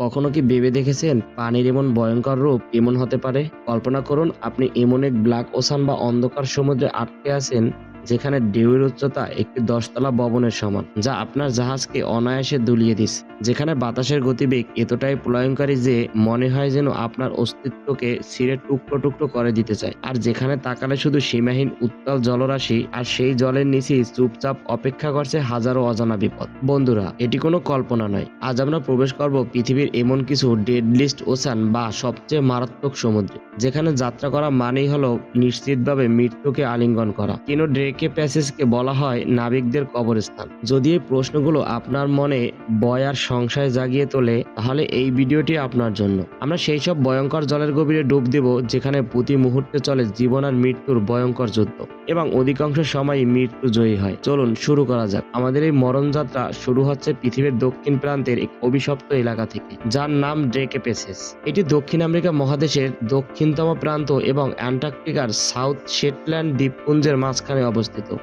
কখনো কি ভেবে দেখেছেন পানির এমন ভয়ঙ্কর রূপ এমন হতে পারে? কল্পনা করুন, আপনি এমন এক ব্ল্যাক ওসান বা অন্ধকার সমুদ্রে আটকে আছেন যেখানে ঢেউয়ের উচ্চতা একটি দশতলা ভবনের সমান, যা আপনার জাহাজকে অনায়াসে দুলিয়ে দিচ্ছে যেখানে বাতাসের গতিবেগ এতটাই প্রলয়ঙ্কারী যে মনে হয় যেন আপনার অস্তিত্বকে ছিঁড়ে টুকরো টুকরো করে দিতে চায়। আর যেখানে তাকালে শুধু সীমাহীন উত্তাল জলরাশি আর সেই জলের নিচেই চুপচাপ অপেক্ষা করছে হাজারো অজানা বিপদ। বন্ধুরা, এটি কোনো কল্পনা নয়। আজ আমরা প্রবেশ করব পৃথিবীর এমন কিছু ডেড লিস্ট ওশান বা সবচেয়ে মারাত্মক সমুদ্রে, যেখানে যাত্রা করা মানেই হলো নিশ্চিতভাবে মৃত্যুকে আলিঙ্গন করা। কেন ড্রেকে প্যাসেজকে বলা হয় নাবিকদের কবরস্থান। যদি এই প্রশ্নগুলো আপনার মনে বয় আর সংশয় জাগিয়ে তোলে, তাহলে এই ভিডিওটি আপনার জন্য। আমরা সেই সব ভয়ঙ্কর জলের গভীরে ডুব দেব, যেখানে প্রতি মুহূর্তে চলে জীবন আর মৃত্যুর ভয়ঙ্কর যুদ্ধ। এবং অধিকাংশ সময়ই মৃত্যু জয়ী হয়। চলুন শুরু করা যাক। আমাদের এই মরণ যাত্রা শুরু হচ্ছে পৃথিবীর দক্ষিণ প্রান্তের এক অভিশপ্ত এলাকা থেকে, যার নাম ড্রেকে পেসেস এটি দক্ষিণ আমেরিকা মহাদেশের দক্ষিণতম প্রান্ত এবং অ্যান্টার্কটিকার সাউথ শেটল্যান্ড দ্বীপপুঞ্জের মাঝখানে অবস্থিত।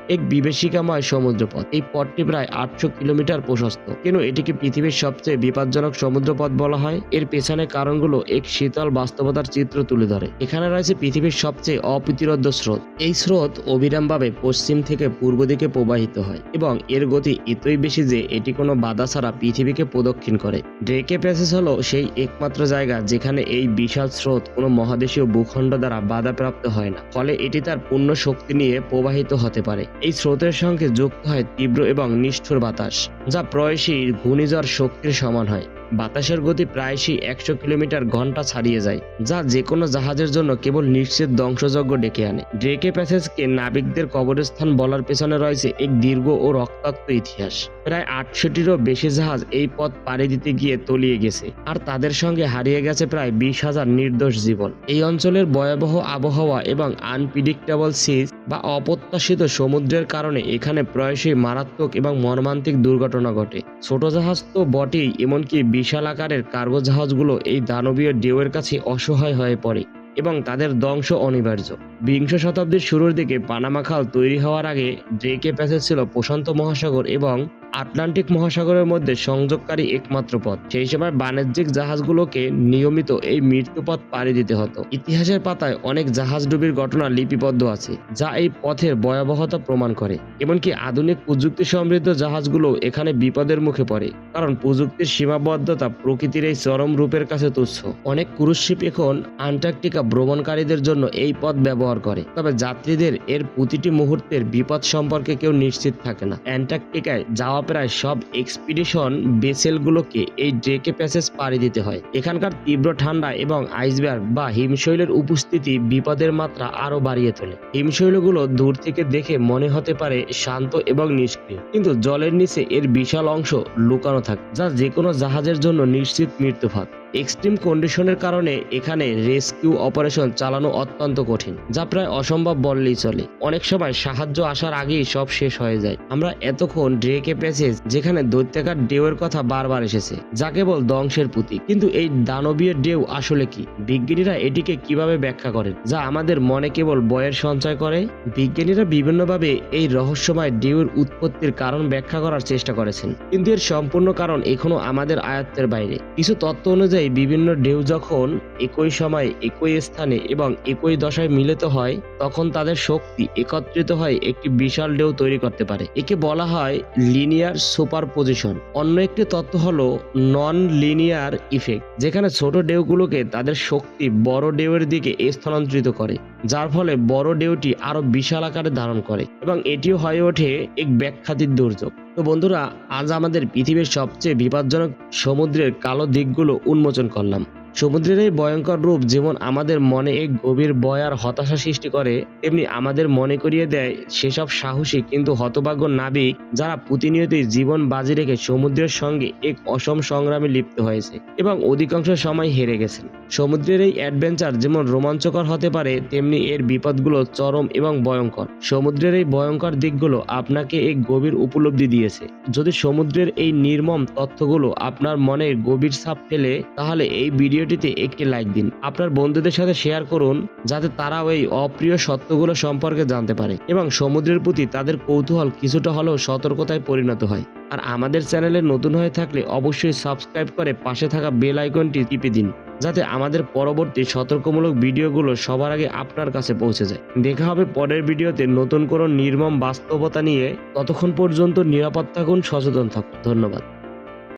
এক বিভীষিকাময় সমুদ্রপথ। এই পথটি প্রায় আটশো কিলোমিটার প্রশস্ত। কেন এটিকে পৃথিবীর সবচেয়ে বিপজ্জনক সমুদ্রপথ বলা হয়? এর পেছনে কারণগুলো এক শীতল বাস্তবতার চিত্র তুলে ধরে। এখানে রয়েছে পৃথিবীর সবচেয়ে অপ্রতিরোধ্য স্রোত। এই স্রোত অবিরামভাবে পশ্চিম থেকে পূর্ব দিকে প্রবাহিত হয় এবং এর গতি এতই বেশি যে এটি কোনো বাধা ছাড়া পৃথিবীকে প্রদক্ষিণ করে। ড্রেকে প্যাসেজ হলো সেই একমাত্র জায়গা যেখানে এই বিশাল স্রোত কোনো মহাদেশীয় ভূখণ্ড দ্বারা বাধাপ্রাপ্ত হয় না। ফলে এটি তার পূর্ণ শক্তি নিয়ে প্রবাহিত হতে পারে। এই স্রোতের সঙ্গে যুক্ত হয় তীব্র এবং নিষ্ঠুর বাতাস, যা প্রয়সীর ঘূর্ণিঝড় শক্তির সমান হয়। বাতাসের গতি প্রায়শই একশো কিলোমিটার ঘণ্টা ছাড়িয়ে যায়, যা যে কোনো জাহাজের জন্য কেবল নিশ্চিত ধ্বংসযজ্ঞ ডেকে আনে। ড্রেকে প্যাসেজকে নাবিকদের কবরস্থান বলার পেছনে রয়েছে এক দীর্ঘ ও রক্তাক্ত ইতিহাস। প্রায় আটষট্টিরও বেশি জাহাজ এই পথ পাড়ি দিতে গিয়ে তলিয়ে গেছে, আর তাদের সঙ্গে হারিয়ে গেছে প্রায় বিশ হাজার নির্দোষ জীবন। এই অঞ্চলের ভয়াবহ আবহাওয়া এবং আনপ্রিডিক্টেবল সিজ বা অপ্রত্যাশিত সমুদ্রের কারণে এখানে প্রায়শই মারাত্মক এবং মর্মান্তিক দুর্ঘটনা ঘটে। ছোট জাহাজ তো বটেই, এমনকি বিশাল আকারের কার্গো জাহাজগুলো এই দানবীয় ডেউয়ের কাছে অসহায় হয়ে পড়ে এবং তাদের ধ্বংস অনিবার্য। বিংশ শতাব্দীর শুরুর দিকে পানামা খাল তৈরি হওয়ার আগে ড্রেকে প্যাসেজ ছিল প্রশান্ত মহাসাগর এবং আটলান্টিক মহাসাগরের মধ্যে সংযোগকারী একমাত্র পথ। সেই সময় বাণিজ্যিক জাহাজগুলোকে নিয়মিত এই মৃত্যুপথ পাড়ি দিতে হতো। ইতিহাসের পাতায় অনেক জাহাজ ডুবির ঘটনা লিপিবদ্ধ আছে, যা এই পথের ভয়াবহতা প্রমাণ করে। এমনকি আধুনিক প্রযুক্তি সমৃদ্ধ জাহাজগুলো এখানে বিপদের মুখে পড়ে, কারণ প্রযুক্তির সীমাবদ্ধতা প্রকৃতির এই চরম রূপের কাছে তুচ্ছ। অনেক ক্রুজ শিপ এখন আন্টার্কটিকা ভ্রমণকারীদের জন্য এই পথ ব্যবহার করে, তবে যাত্রীদের এর প্রতিটি মুহূর্তের বিপদ সম্পর্কে কেউ নিশ্চিত থাকে না। অ্যান্টার্কটিকায় যাওয়া প্রায় সব এক্সপিডিশন বেসেলগুলোকে এই ড্রেকে প্যাসেজ পাড়ি দিতে হয়। এখানকার তীব্র ঠান্ডা এবং আইসবার্গ বা হিমশৈলের উপস্থিতি বিপদের মাত্রা আরও বাড়িয়ে তোলে। হিমশৈলগুলো দূর থেকে দেখে মনে হতে পারে শান্ত এবং নিষ্ক্রিয়, কিন্তু জলের নিচে এর বিশাল অংশ লুকানো থাকে, যা যে কোনো জাহাজের জন্য নিশ্চিত মৃত্যুফাত। এক্সট্রিম কন্ডিশনের কারণে এখানে রেস্কিউ অপারেশন চালানো অত্যন্ত কঠিন, যা প্রায় অসম্ভব বললেই চলে। অনেক সময় সাহায্য আসার আগেই সব শেষ হয়ে যায়। আমরা এতক্ষণ ড্রেকে প্যাসেজ যেখানে দৈত্যাকার ডেউয়ের কথা বারবার এসেছে যা কেবল ধ্বংসের পুঁতি কিন্তু এই দানবীয় ডেউ আসলে কি? বিজ্ঞানীরা এটিকে কীভাবে ব্যাখ্যা করেন? যা আমাদের মনে কেবল বয়ের সঞ্চয় করে? বিজ্ঞানীরা বিভিন্নভাবে এই রহস্যময় ডেউয়ের উৎপত্তির কারণ ব্যাখ্যা করার চেষ্টা করেছেন। কিন্তু এর সম্পূর্ণ কারণ এখনও আমাদের আয়ত্তের বাইরে। কিছু তত্ত্ব অনুযায়ী বিভিন্ন ঢেউ যখন একই সময় একই স্থানে এবং একই দশায় মিলিত হয়, তখন তাদের শক্তি একত্রিত হয় একটি বিশাল ঢেউ তৈরি করতে পারে। একে বলা হয় লিনিয়ার সুপার পজিশন অন্য একটি তত্ত্ব হলো নন লিনিয়ার ইফেক্ট যেখানে ছোট ঢেউগুলোকে তাদের শক্তি বড় ঢেউয়ের দিকে স্থানান্তরিত করে, যার ফলে বড় ঢেউটি আরও বিশাল আকারে ধারণ করে এবং এটিও হয়ে ওঠে এক ব্যাখ্যাতির দুর্যোগ। তো বন্ধুরা, আজ আমাদের পৃথিবীর সবচেয়ে বিপজ্জনক সমুদ্রের কালো দিকগুলো উন্মোচন করলাম। সমুদ্রের এই ভয়ঙ্কর রূপ যেমন আমাদের মনে এক গভীর ভয় আর হতাশা সৃষ্টি করে, তেমনি আমাদের মনে করিয়ে দেয় সেসব সাহসী কিন্তু হতভাগ্য নাবিক যারা প্রতিনিয়তই জীবন বাজি রেখে সমুদ্রের সঙ্গে এক অসম সংগ্রামে লিপ্ত হয়েছে এবং অধিকাংশ সময় হেরে গেছেন। সমুদ্রের এই অ্যাডভেঞ্চার যেমন রোমাঞ্চকর হতে পারে, তেমনি এর বিপদগুলো চরম এবং ভয়ঙ্কর। সমুদ্রের এই ভয়ঙ্কর দিকগুলো আপনাকে এক গভীর উপলব্ধি দিয়েছে। যদি সমুদ্রের এই নির্মম তথ্যগুলো আপনার মনে গভীর ছাপ ফেলে, তাহলে এই ভিডিও ভিডিওটিতে একটি লাইক দিন। আপনার বন্ধুদের সাথে শেয়ার করুন, যাতে তারাও এই অপ্রিয় সত্যগুলো সম্পর্কে জানতে পারে এবং সমুদ্রের প্রতি তাদের কৌতূহল কিছুটা হলেও সতর্কতায় পরিণত হয়। আর আমাদের চ্যানেলে নতুন হয়ে থাকলে অবশ্যই সাবস্ক্রাইব করে পাশে থাকা বেল আইকনটি টিপে দিন, যাতে আমাদের পরবর্তী সতর্কমূলক ভিডিওগুলো সবার আগে আপনার কাছে পৌঁছে যায়। দেখা হবে পরের ভিডিওতে নতুন কোনো নির্মম বাস্তবতা নিয়ে। ততক্ষণ পর্যন্ত নিরাপদ থাকুন, সচেতন থাকুন। ধন্যবাদ।